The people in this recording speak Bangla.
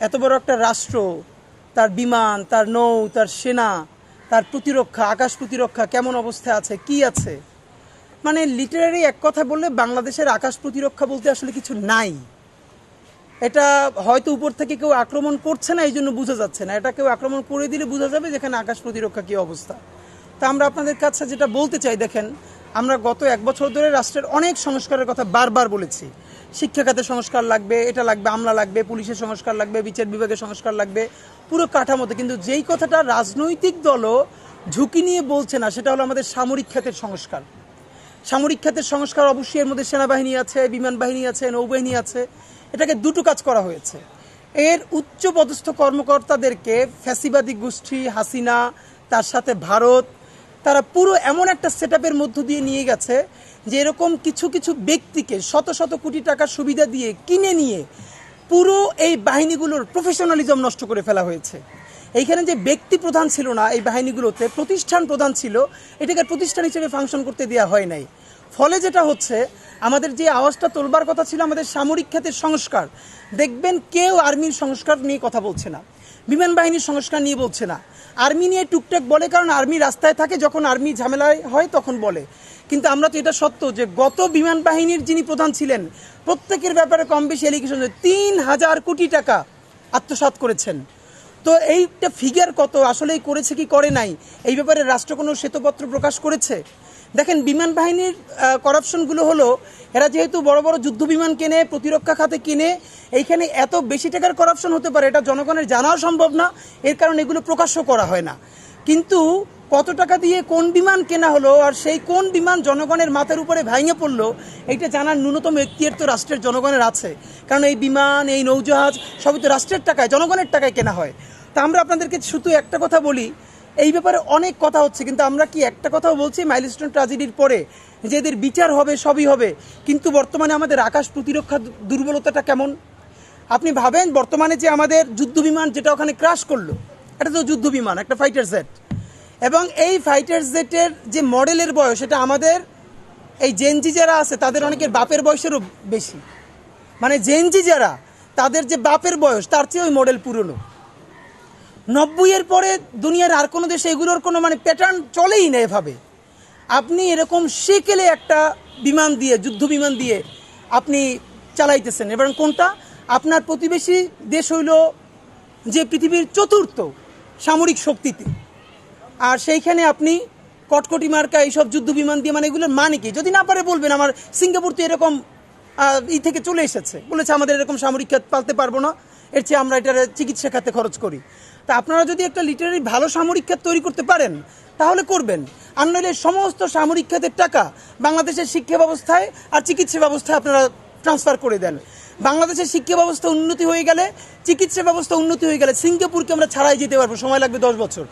এত বড় একটা রাষ্ট্র, তার বিমান, তার নৌ, তার সেনা, তার প্রতিরক্ষা, আকাশ প্রতিরক্ষা কেমন অবস্থায় আছে, কি আছে? মানে লিটারারি এক কথা বললে বাংলাদেশের আকাশ প্রতিরক্ষা বলতে আসলে কিছু নাই। এটা হয়তো উপর থেকে কেউ আক্রমণ করছে না এই জন্য বোঝা যাচ্ছে না। এটা কেউ আক্রমণ করে দিলে বোঝা যাবে যেখানে আকাশ প্রতিরক্ষা কী অবস্থা। তা আমরা আপনাদের কাছে যেটা বলতে চাই, দেখেন, আমরা গত এক বছর ধরে রাষ্ট্রের অনেক সংস্কারের কথা বারবার বলেছি। শিক্ষা খাতে সংস্কার লাগবে, এটা লাগবে, আমলা লাগবে, পুলিশের সংস্কার লাগবে, বিচার বিভাগের সংস্কার লাগবে, পুরো কাঠামোতে। কিন্তু যেই কথাটা রাজনৈতিক দলও ঝুঁকি নিয়ে বলছে না, সেটা হলো আমাদের সামরিক খাতের সংস্কার। সামরিক খাতের সংস্কার অবশ্যই এর মধ্যে সেনাবাহিনী আছে, বিমান বাহিনী আছে, নৌবাহিনী আছে, এটাকে দুটো কাজ করা হয়েছে। এর উচ্চ পদস্থ কর্মকর্তাদেরকে ফ্যাসিবাদী গোষ্ঠী হাসিনা, তার সাথে ভারত তারা পুরো এমন একটা সেট মধ্য দিয়ে নিয়ে গেছে যে এরকম কিছু কিছু ব্যক্তিকে শত শত কোটি টাকার সুবিধা দিয়ে কিনে নিয়ে পুরো এই বাহিনীগুলোর প্রফেশনালিজম নষ্ট করে ফেলা হয়েছে। এইখানে যে ব্যক্তি প্রধান ছিল না এই বাহিনীগুলোতে, প্রতিষ্ঠান প্রধান ছিল, এটাকে প্রতিষ্ঠান হিসেবে ফাংশন করতে দেওয়া হয় নাই। ফলে যেটা হচ্ছে, আমাদের যে আওয়াজটা তোলবার কথা ছিল আমাদের সামরিক খাতের সংস্কার। দেখবেন কেউ আর্মির সংস্কার নিয়ে কথা বলছে না, বিমান বাহিনীর সংস্কার নিয়ে বলছে না। আর্মি নিয়ে টুকটাক বলে, কারণ আর্মি রাস্তায় থাকে, যখন আর্মি ঝামেলায় হয় তখন বলে। কিন্তু আমরা তো এটা সত্য যে গত বিমান বাহিনীর যিনি প্রধান ছিলেন, প্রত্যেকের ব্যাপারে কম বেশি এলিগেশন তিন হাজার কোটি টাকা আত্মসাত করেছেন। তো এইটা ফিগার কত? আসলেই করেছে কি, করে নাই? এই ব্যাপারে রাষ্ট্র কোনো শ্বেতপত্র প্রকাশ করেছে? দেখেন, বিমান বাহিনীর করাপশনগুলো হলো, এরা যেহেতু বড় বড় যুদ্ধ বিমান কেনে, প্রতিরক্ষা খাতে কিনে, এইখানে এত বেশি টাকার করাপশন হতে পারে, এটা জনগণের জানাও সম্ভব না, এর কারণে এগুলো প্রকাশ্য করা হয় না। কিন্তু কত টাকা দিয়ে কোন বিমান কেনা হলো, আর সেই কোন বিমান জনগণের মাথার উপরে ভেঙে পড়ল, এইটা জানার ন্যূনতম এখতিয়ার তো রাষ্ট্রের জনগণের আছে। কারণ এই বিমান, এই নৌজাহাজ, সবই তো রাষ্ট্রের টাকায়, জনগণের টাকায় কেনা হয়। তা আমরা আপনাদেরকে শুধু একটা কথা বলি এই ব্যাপারে অনেক কথা হচ্ছে, কিন্তু আমরা কি একটা কথাও বলছি মাইলস্টোন ট্রাজেডির পরে যে এদের বিচার হবে, সবই হবে, কিন্তু বর্তমানে আমাদের আকাশ প্রতিরক্ষা দুর্বলতাটা কেমন? আপনি ভাবেন বর্তমানে যে আমাদের যুদ্ধ বিমান যেটা ওখানে ক্রাশ করল, এটা তো যুদ্ধ বিমান, একটা ফাইটার জেট এবং এই ফাইটার জেটের যে মডেলের বয়স, এটা আমাদের, এই জেনজি যারা আছে, তাদের অনেকের বাপের বয়সেরও বেশি মানে জেনজি যারা, তাদের যে বাপের বয়স, তার চেয়ে ওই মডেল পুরনো। নব্বইয়ের পরে দুনিয়ার আর কোনো দেশে এগুলোর কোনো মানে প্যাটার্ন চলেই না এভাবে। আপনি এরকম সেকেলে একটা বিমান দিয়ে, যুদ্ধ বিমান দিয়ে আপনি চালাইতেছেন। এবং কোনটা? আপনার প্রতিবেশী দেশ হইল যে পৃথিবীর চতুর্থ সামরিক শক্তিতে। আর সেইখানে আপনি কটকটি মার্কা এইসব যুদ্ধ বিমান দিয়ে মানে এগুলোর মানে কি? যদি না পারে বলবেন, আমার সিঙ্গাপুর তো এরকম ই থেকে চলে এসেছে। বলেছে, আমাদের এরকম সামরিক খাত পালতে পারব না। এর চেয়ে আমরা এটার চিকিৎসা খাতে খরচ করি। তা আপনারা যদি একটা লিটারি ভালো সামরিক খাত তৈরি করতে পারেন, তাহলে করবেন। আর নইলে সমস্ত সামরিক খাতের টাকা বাংলাদেশের শিক্ষা ব্যবস্থায় আর চিকিৎসা ব্যবস্থায় আপনারা ট্রান্সফার করে দেন। বাংলাদেশের শিক্ষা ব্যবস্থা উন্নতি হয়ে গেলে, চিকিৎসা ব্যবস্থা উন্নতি হয়ে গেলে সিঙ্গাপুরকে আমরা ছাড়াই যেতে পারব। সময় লাগবে দশ বছর।